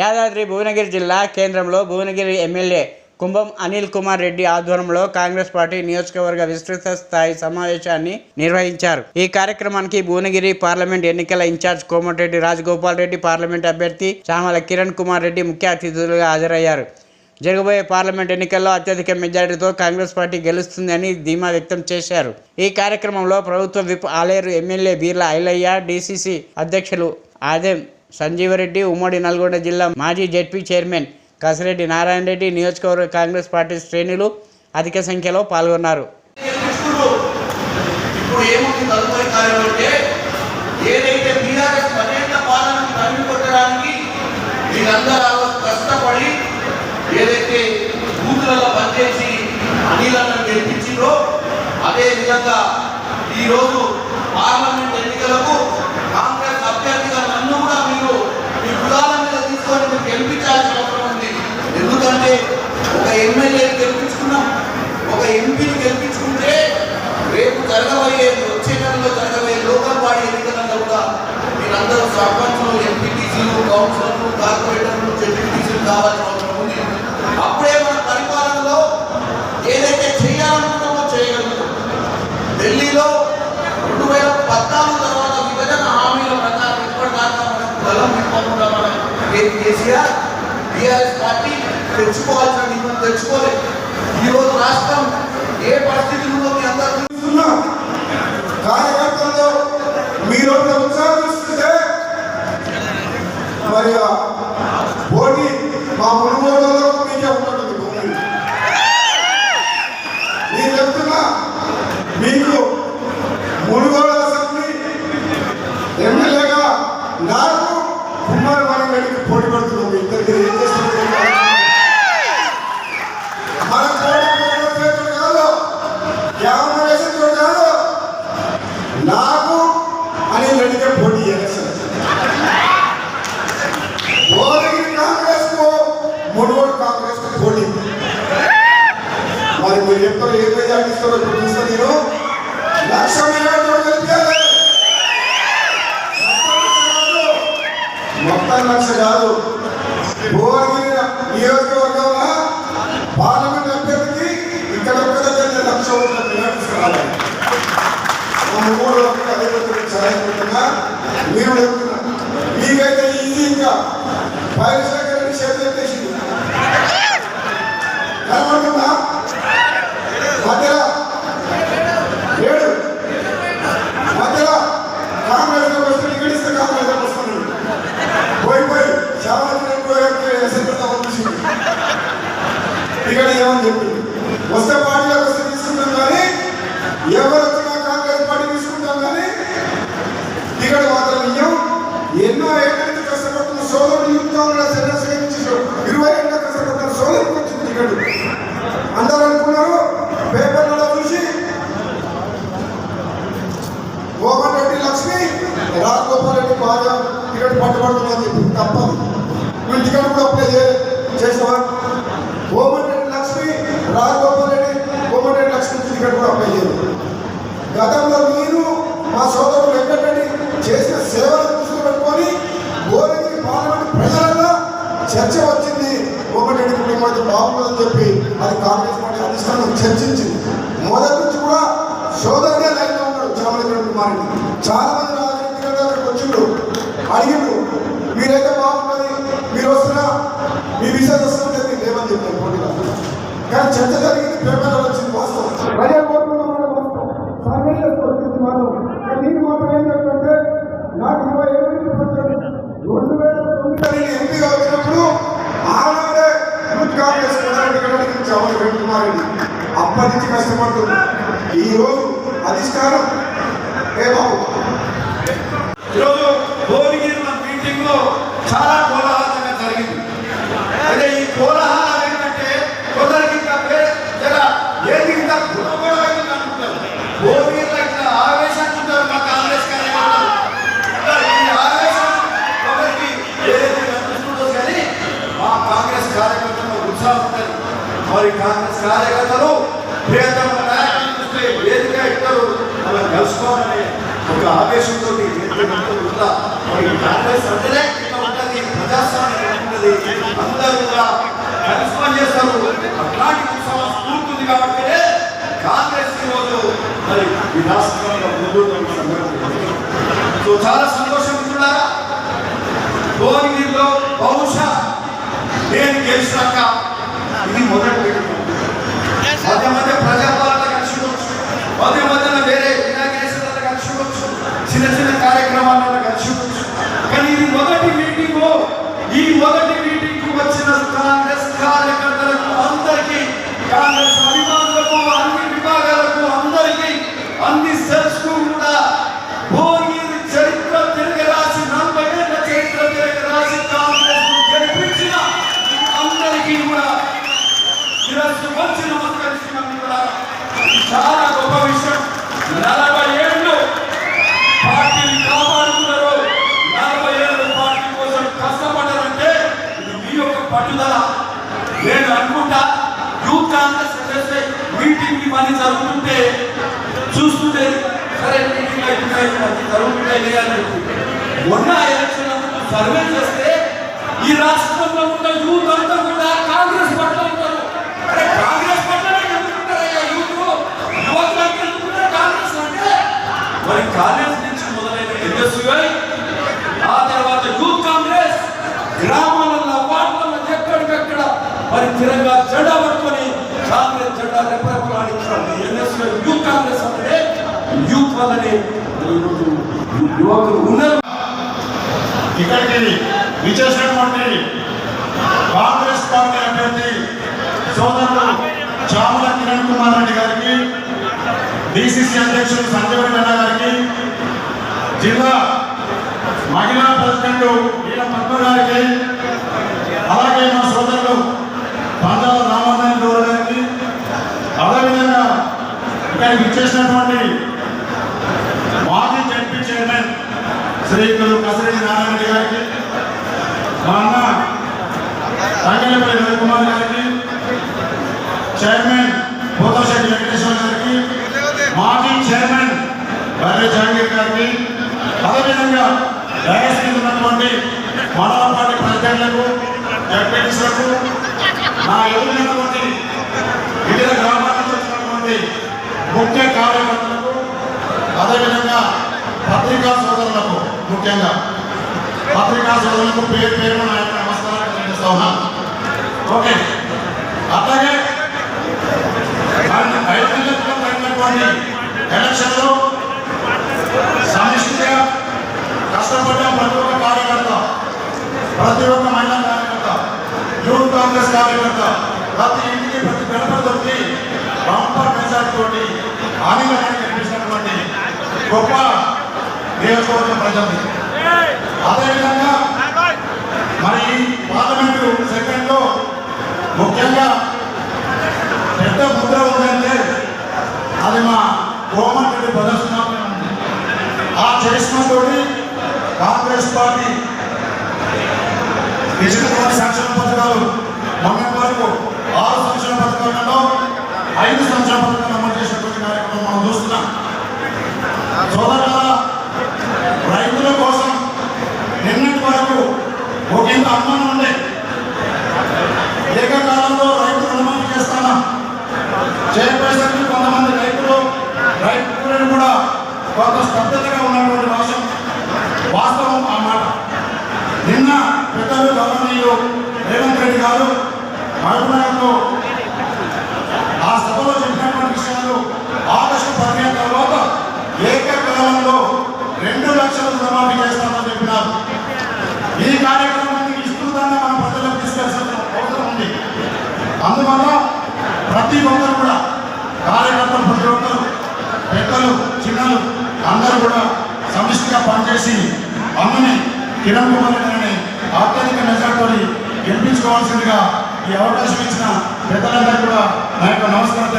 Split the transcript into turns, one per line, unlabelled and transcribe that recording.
యాదాద్రి భువనగిరి జిల్లా కేంద్రంలో భువనగిరి ఎమ్మెల్యే కుంభం అనిల్ కుమార్ రెడ్డి ఆధ్వర్యంలో కాంగ్రెస్ పార్టీ నియోజకవర్గ విస్తృత స్థాయి సమావేశాన్ని నిర్వహించారు. ఈ కార్యక్రమానికి భువనగిరి పార్లమెంట్ ఎన్నికల ఇన్ఛార్జ్ కోమటిరెడ్డి రాజగోపాల్ రెడ్డి పార్లమెంట్ అభ్యర్థి చామల కిరణ్ కుమార్ రెడ్డి ముఖ్య అతిథులుగా హాజరయ్యారు. జరగబోయే పార్లమెంట్ ఎన్నికల్లో అత్యధిక మెజారిటీతో కాంగ్రెస్ పార్టీ గెలుస్తుందని ధీమా వ్యక్తం చేశారు. ఈ కార్యక్రమంలో ప్రభుత్వ whip Aleru MLA Beerla Ailaiah DCC అధ్యక్షులు ఆదెం సంజీవరెడ్డి ఉమ్మడి నల్గొండ జిల్లా మాజీ జెడ్పీ చైర్మన్ కసిరెడ్డి నారాయణ రెడ్డి నియోజకవర్గ కాంగ్రెస్ పార్టీ శ్రేణులు అధిక సంఖ్యలో పాల్గొన్నారు.
ఏదైతే బీఆర్ఎస్ పాలనను తరిమి కొట్టడానికి మీరందరూ కష్టపడి ఏదైతే బూతులలో పనిచేసి అనిలను గెలిపించిందో అదే విధంగా ఈరోజు పార్లమెంట్ ఎన్నికలకు కాంగ్రెస్ అభ్యర్థిగా మీ మీద తీసుకొని మీరు గెలిపించాల్సిన అవసరం ఉంది. ఎందుకంటే ఒక ఎమ్మెల్యేని గెలిపించుకున్నాం. ఒక ఎంపీని గెలిపించుకుంటే రేపు జరగబోయే వచ్చే నెలలో జరగబోయే లోకల్ బాడీ ఎన్నికలలో కూడా మీరందరూ సర్పంచులు ఎంపీటీసీలు కౌన్సిలర్లు కార్పొరేటర్లు జడ్పీటీసీలు కావాల్సిన కేసీఆర్ టీఆర్ఎస్ పార్టీ తెచ్చుకోవాల్సిన నిధులు తెచ్చుకోలేదు ఈరోజు రాష్ట్రం ఏ పరిస్థితుల్లో మీ అందరూ
చూస్తున్నా కార్యకర్తల్లో మీరు ఒక ఉత్సాహం మరి పోటీ మా మునుగోడలో మీకే ఉంటుంది భూమి. నేను చెప్తున్నా మీకు మునుగోడ అసెంబ్లీ ఎమ్మెల్యేగా నాకు కుమార్ వారి పోటీ పడుతున్నాం మీ ఇద్దరికి ఏం చేస్తున్నారు మన కాదు. నాకు అని నడిగే పోటీ ఎలక్షన్ భువనగిరి కాంగ్రెస్కు కాంగ్రెస్కు పోటీ. మరి మీరు ఎప్పుడు ఏ మెజార్టీ ఇస్తారో చూస్తా నేను. లక్ష లక్ష కాదు. భువనగిరి నియోజకవర్గంలో ఎన్నో ఏళ్ళ నుంచి కష్టపడుతున్న సోదరుడు యుద్ధంలో కాంగ్రెస్ ఎన్ఎస్ఐ ఇరవై ఏళ్ళ కష్టపడుతున్న సోదరుడు వచ్చింది టికెట్ అందరూ అనుకున్నారు పేపర్లలో చూసి గోపన్ రెడ్డి లక్ష్మి రాజగోపాల్ రెడ్డి బాగా టికెట్ పట్టుబడుతుందని చెప్పి. తప్పదు. వీళ్ళు టికెట్ కూడా అప్లై చేసావా గోపన్ రెడ్డి లక్ష్మి రాజగోపాల్ రెడ్డి గోపన్ రెడ్డి లక్ష్మి టికెట్ కూడా అప్లై చేయదు గతంలో మీరు మా సోదరుడు వెంకటరెడ్డి చేసిన సేవలు దృష్టిలో పెట్టుకొని గోరగిరి పార్లమెంట్ ప్రజలలో చర్చ వచ్చింది కోమటిరెడ్డి కుటుంబానికి బాగుంటుందని చెప్పి అది కాంగ్రెస్ పార్టీ అధిష్టానం చర్చించింది. మొదటి నుంచి కూడా సోదరుడే లైన్లో ఉన్నాడు చామలకిరణ్ కుమార్ చాలా మంది రాజకీయ అక్కడికి వచ్చిండు అడిగిండు మీరైతే బాగుంటుంది మీరు వస్తున్నా మీ విషయాలు వస్తుంటే మీరు లేవని చెప్పారు పోటీలో కానీ చర్చ జరిగింది పేపర్లో వచ్చింది వాస్తవం ప్రజా కోరుకున్న మాట వాస్తవం సర్వే వచ్చింది మనం నేను మాత్రం ఏం చెప్పంటే నాకు ఇరవై ఏడు నుంచి పంచాడు రెండు వేల తొమ్మిది ఎంపీగా వచ్చినప్పుడు ఆనాడే యూత్ కాంగ్రెస్ ప్రధాని చవన్ కుమార్ రెడ్డి అప్పటి నుంచి కష్టపడుతుంది ఈ రోజు అధిష్టానం ఏ బాబు?
ఈరోజు భువనగిరి మన మీటింగ్లో చాలా కోలాహలంగా జరిగింది. అయితే ఈ కోలాహలం ఏంటంటే కొందరికి ఇంకా జర ఏది ఇంకా గుణగొడవైంది అనుకుంటారు. భువనగిరిలో ఉంటారు మా కాంగ్రెస్ కార్యకర్తలు. ఈ ఆవేశం కొందరికి ఏది కానీ మా కాంగ్రెస్ కార్యకర్తలు ఉత్సాహం ఉంటుంది మరి కాంగ్రెస్ కార్యకర్తలు ప్రియతమ కలుసుకోవాలని ఒక ఆవేశంతో ఉందా కాంగ్రెస్ అంటేనే ఇట్లా ఉంటుంది ప్రజాస్వామ్యం ఉంటుంది
అందరూ కూడా కలిసి పనిచేస్తారు అట్లాంటి ఉత్సవం స్ఫూర్తుంది కాబట్టి కాంగ్రెస్ ఈరోజు మరి ఈ రాష్ట్రంలో ముందుంటుంది సో చాలా సంతోషం మిత్రులారా భువనగిరిలో బహుశా నేను గెలిచినాక ఇది మొదటి పెట్టడం మధ్య మధ్య ప్రజాపాలన కలిసి ఉండొచ్చు మధ్య మధ్యన వేరే ఇనాగ్రేషన్లలో కలిసి ఉండొచ్చు చిన్న చిన్న కార్యక్రమాలలో కలిసి ఉండొచ్చు కానీ ఇది మొదటి మీటింగ్ ఈ మొదటి మీటింగ్కు వచ్చిన కాంగ్రెస్ కార్యకర్తలకు అందరికీ కాంగ్రెస్ అభిమానులకు అన్ని విభాగాలకు అందరికీ అన్ని సెల్స్కు కూడా భోగిరి చరిత్ర తిరిగి రాసి నలభై ఏళ్ళ చరిత్ర తిరిగి రాసి కాంగ్రెస్ను గెలిపించిన అందరికీ కూడా శిరస్సు వచ్చి నమస్కరిస్తున్నాం మిత్రులారా. ఇది చాలా గొప్ప విషయం నలభై ఏళ్ళు పార్టీని కాపాడుతున్నారు నలభై ఏళ్ళు పార్టీ కోసం కష్టపడ్డారంటే ఇది మీ యొక్క పట్టుదల నేను అనుకుంటా యూత్ కాంగ్రెస్ చేసే మీటింగ్ ఇవన్నీ జరుగుతుంటే చూస్తుంటే సరే మీటింగ్ అవుతున్నాయి అది జరుగుతుంటాయి లేదని మొన్న ఎలక్షన్ సర్వే చేస్తే ఈ రాష్ట్రంలో ఉన్న యూత్ అంతా కూడా కాంగ్రెస్ పట్ల ఉంటారు. అరే కాంగ్రెస్ పట్ల యూత్? యువకులంతా కాంగ్రెస్ అంటే? మరి కాంగ్రెస్ నుంచి మొదలైన ఎన్ఎస్యుఐ ఆ తర్వాత యూత్ కాంగ్రెస్ గ్రామాలలో వార్డులలో ఎక్కడికక్కడ మరి తిరంగా జెండా పట్టుకొని కాంగ్రెస్ జెండా రెపరెపలాడించాలి ఎన్ఎస్యుఐ యూత్ కాంగ్రెస్ అంటే యూత్ వల్లనే యువకులు ఉన్నారు.
ఇక్కడికి విచ్చేసినటువంటి కాంగ్రెస్ పార్టీ అభ్యర్థి సోదరుడు చాముల కిరణ్ కుమార్ రెడ్డి గారికి డిసిసి అధ్యక్షుడు సంజయ్ రెడ్డి గారికి జిల్లా మహిళా ప్రెసిడెంట్ ఈల పద్మ గారికి అలాగే మా సోదరుడు పంజాబ్ రామారాయణ గౌడ్ గారికి అదేవిధంగా ఇక్కడికి విచ్చేసినటువంటి మాజీ జడ్పీ చైర్మన్ శ్రీకులు కసరి నారాయణ గారికి మా అన్న రంగలపల్లి రవికుమార్ గారికి చైర్మన్ పోతశెట్టి వెంకటేశ్వర గారికి మాజీ చైర్మన్ బర్రె జహంగీర్ గారికి అదేవిధంగా డయాస్ మీద ఉన్నటువంటి మండల పార్టీ ప్రెసిడెంట్లకు నా ఎదురైనటువంటి వివిధ గ్రామాల నుంచి వచ్చినటువంటి ముఖ్య కార్యకర్తలకు అదేవిధంగా పత్రికా సోదరులకు ముఖ్యంగా పత్రికా సోదరులకు పేరు పేరు నమస్కారం తెలియజేస్తా ఉన్నా. ఓకే. అట్లాగే ఐదు నెలల జరిగినటువంటి ఎలక్షన్లో సమిష్టిగా కష్టపడ్డ ప్రతి ఒక్క కార్యకర్త ప్రతి ఒక్క మహిళా కార్యకర్త యూత్ కాంగ్రెస్ కార్యకర్త ప్రతి ఇంటికి ప్రతి గడప బంపర్ మెజార్టీ తోటి ఆనందంగా కనిపిస్తున్నటువంటి గొప్ప నియోజకవర్గ ప్రజల్ని. అదేవిధంగా మరి ఈ పార్లమెంటు సెకండ్లో ముఖ్యంగా పెద్ద ముద్ర ఉందంటే అది మా కోమటిరెడ్డి ప్రదర్శన ఆ చేసినతో కాంగ్రెస్ పార్టీ ఇచ్చినటువంటి సంక్షేమ పథకాలు మొన్నటి వరకు ఆరు సంక్షేమ పథకాలలో ఐదు సంక్షేమ పథకాలు అమలు చేసినటువంటి కార్యక్రమం మనం చూస్తున్నాం. సోదరుల పెద్దలు గవర్నీయులు రేవంత్ రెడ్డి గారు మహబూబ్నగర్లో ఆ సభలో చెప్పినటువంటి విషయాలు ఆగస్టు పదిహేను తర్వాత ఏకకాలంలో రెండు లక్షల రుణమాఫీ చేస్తామని చెప్పినారు. ఈ కార్యక్రమాన్ని విస్తృతంగా మన ప్రజలకు తీసుకెళ్ళాల్సిన అవసరం ఉంది. అందువల్ల ప్రతి ఒక్కరు కూడా కార్యకర్తలు ప్రతి ఒక్కరు పెద్దలు చిన్నలు అందరూ కూడా సమిష్టిగా పనిచేసి అమ్మని కిరణ్ కుమార్ అత్యధిక మెజార్టీతో గెలిపించుకోవాల్సిందిగా ఈ అవకాశం ఇచ్చిన పెద్దలందరూ కూడా నా యొక్క నమస్కారం